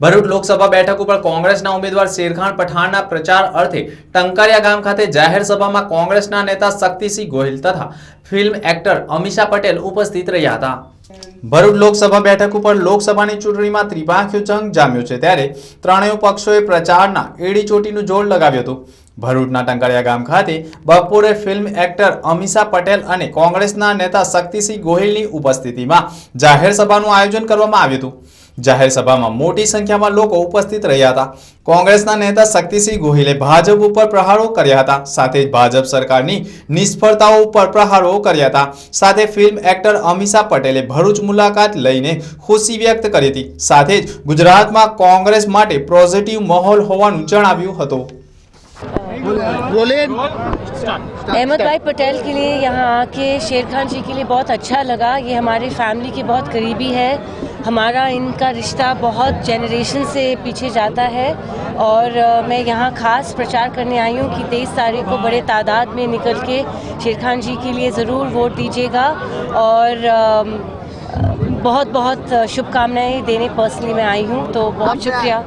ભરૂચ લોકસભા બેઠક ઉપર કોંગ્રેસના ઉમેદવાર શેરખાન પઠાણના પ્રચાર અર્થે ટંકારિયા ગામ ખાતે જાહેર સભામાં કોંગ્રેસના નેતા શક્તિસિંહ ગોહિલ તથા ફિલ્મ એક્ટર અમીષા પટેલ ઉપસ્થિત રહ્યા હતા. ભરૂચ લોકસભા બેઠક ઉપર લોકસભાની ચૂંટણીમાં ત્રિપાંખ્યો જંગ જામ્યું છે ત્યારે ત્રણેય પક્ષોએ પ્રચારના એડી ચોટીનું જોર લગાવ્યું હતું. ભરૂચના ટંકારિયા ગામ ખાતે બપોરે ફિલ્મ એક્ટર અમીષા પટેલ અને કોંગ્રેસના નેતા શક્તિસિંહ ગોહિલની ઉપસ્થિતિમાં જાહેર સભાનું આયોજન કરવામાં આવ્યું હતું. જાહેર સભામાં મોટી સંખ્યામાં લોકો ઉપસ્થિત રહ્યા હતા. કોંગ્રેસના નેતા શક્તિસિંહ ગોહિલે ભાજપ ઉપર પ્રહારો કર્યા હતા. સાથે ભાજપ સરકારની નિષ્ફળતાઓ ઉપર પ્રહારો કર્યા હતા. સાથે ફિલ્મ એક્ટર અમીષા પટેલે ભરૂચ મુલાકાત લઈને ખુશી વ્યક્ત કરી હતી. સાથે જ ગુજરાતમાં કોંગ્રેસ માટે પોઝિટિવ માહોલ હોવાનું જણાવ્યું હતું. अहमद भाई पटेल के लिए यहाँ आके शेर खान जी के लिए बहुत अच्छा लगा। ये हमारे फैमिली के बहुत करीबी है। हमारा इनका रिश्ता बहुत जनरेशन से पीछे जाता है और मैं यहाँ खास प्रचार करने आई हूँ कि तेईस तारीख को बड़े तादाद में निकल के शेर खान जी के लिए ज़रूर वोट दीजिएगा और बहुत बहुत शुभकामनाएँ देने पर्सनली मैं आई हूँ तो बहुत शुक्रिया।